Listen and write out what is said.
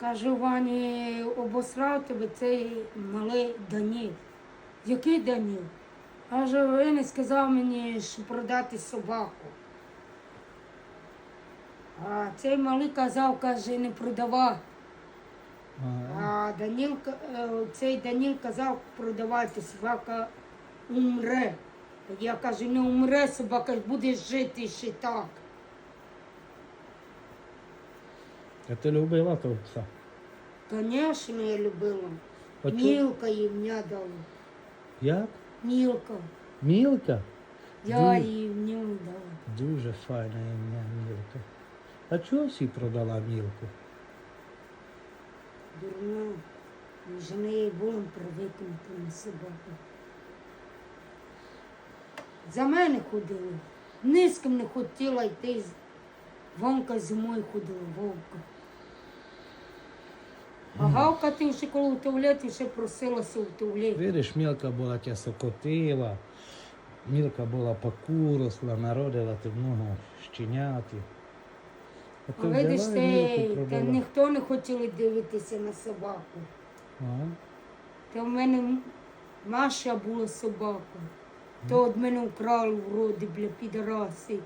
Каже, Вані, обосрав тебе цей малий Даніл. Який Даніл? Каже, він сказав мені, що продати собаку. А цей малий казав, каже, не продавай. А Даніл, е, цей Даніл казав, продавайте, собака умре. Я кажу, не умре, собака буде жити ще так. А ти любила того пса? Звісно, я любила. А чо- Мілка їй мене дала. Як? Мілка. Мілка? Я Ду- їй в нього дала. Дуже файна ім'я Мілка. А чого всі продала Мілку? Дурна. Ми ж неї будемо привикнути на собаку. За мене ходила. Ні з ким не хотіла йти. Вовка зимою ходила, вовка. А Галка ти вже коли в туалеті ще просилася в. Видиш, Мілка була тя сокотила, Мілка була покуросла, народила ти много щенятів. А А видиш, ти, та ніхто не хотів дивитися на собаку. А? Та в мене Маша була собака. То від мене вкрали вроді, бля, підараси.